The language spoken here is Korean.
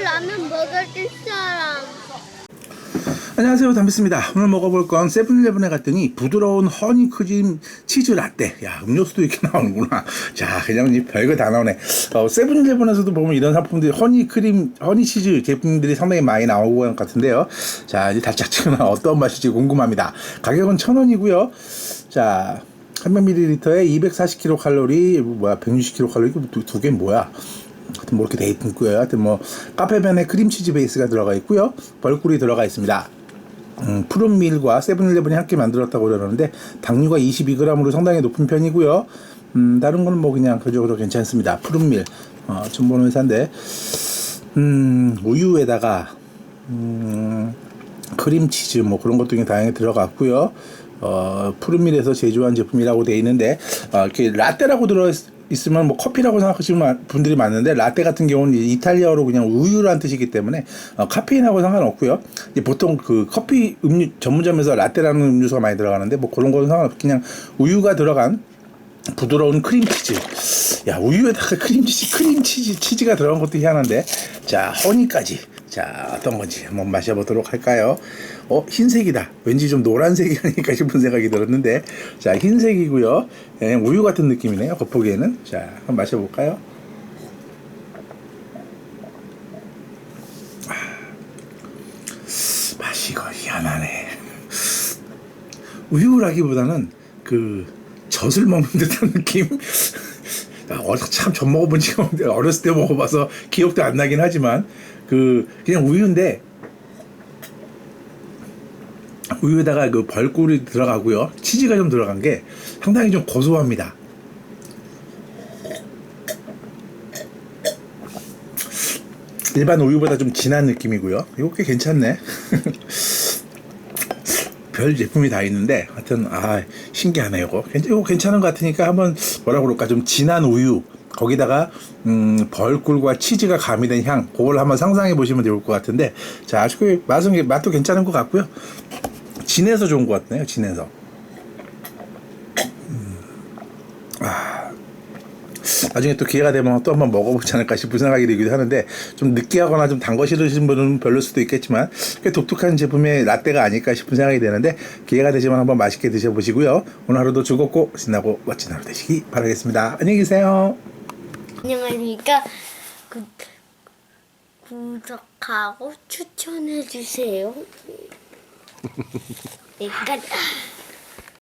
라면 먹을 사람. 안녕하세요. 담비스입니다. 오늘 먹어볼 건 세븐일레븐에 갔더니 부드러운 허니크림 치즈 라떼. 야 음료수도 이렇게 나오는구나. 자 그냥 이 별거 다 나오네. 어, 세븐일레븐에서도 보면 이런 상품들이 허니크림 허니치즈 제품들이 상당히 많이 나오고 있는 것 같은데요. 자 이제 달짝지근한 어떤 맛일지 궁금합니다. 가격은 천 원이고요. 자 300ml에 240kcal 뭐야 160kcal 두개 뭐야 하여튼 뭐 이렇게 돼 있고요. 하여튼 뭐 카페벤에 크림치즈 베이스가 들어가 있고요. 벌꿀이 들어가 있습니다. 음, 푸른 밀과 세븐일레븐이 함께 만들었다고 그러는데 당류가 22g으로 상당히 높은 편이고요. 음, 다른 거는 뭐 그냥 그저그저 괜찮습니다. 푸른 밀 어, 전보는 회사인데 음, 우유에다가 음, 크림치즈 뭐 그런 것도 굉장히 다양하게 들어갔고요. 어, 푸른밀에서 제조한 제품이라고 돼 있는데 어, 이렇게 라떼라고 들어 있으면 뭐 커피라고 생각하시는 분들이 많은데 라떼 같은 경우는 이탈리아어로 그냥 우유라는 뜻이기 때문에 어, 카페인하고 상관없고요. 보통 그 커피 음료 전문점에서 라떼라는 음료수가 많이 들어가는데 뭐 그런 거는 상관없이 그냥 우유가 들어간 부드러운 크림치즈. 야, 우유에다가 크림치즈, 크림치즈, 치즈가 들어간 것도 희한한데. 자, 허니까지. 자, 어떤 건지 한번 마셔보도록 할까요? 어, 흰색이다. 왠지 좀 노란색이 아닐까 싶은 생각이 들었는데. 자, 흰색이고요. 예, 우유 같은 느낌이네요. 겉보기에는. 자, 한번 마셔볼까요? 아, 맛이 이거 희한하네. 우유라기보다는 그 젖을 먹는 듯한 느낌. 참젖 먹어본 지가 어렸을 때 먹어봐서 기억도 안 나긴 하지만 그 그냥 우유인데 우유에다가 그 벌꿀이 들어가고요 치즈가 좀 들어간 게 상당히 좀 고소합니다. 일반 우유보다 좀 진한 느낌이고요. 이거 꽤 괜찮네. 별 제품이 다 있는데 하여튼 아 신기하네요 이거. 괜- 이거 괜찮은 것 같으니까 한번 뭐라 그럴까 좀 진한 우유. 거기다가 음 벌꿀과 치즈가 가미된 향. 그걸 한번 상상해 보시면 좋을 것 같은데 자 아주 그 맛은 맛도 괜찮은 것 같고요. 진해서 좋은 것 같네요 진해서. 음, 아, 나중에 또 기회가 되면 또 한번 먹어보지 않을까 싶은 생각이 들기도 하는데 좀 느끼하거나 좀 단 거 싫으신 분은 별로일 수도 있겠지만 꽤 독특한 제품의 라떼가 아닐까 싶은 생각이 드는데 기회가 되시면 한번 맛있게 드셔보시고요 오늘 하루도 즐겁고 신나고 멋진 하루 되시기 바라겠습니다 안녕히 계세요 안녕하십니까. 구, 구독하고 추천해 주세요. 여기까지.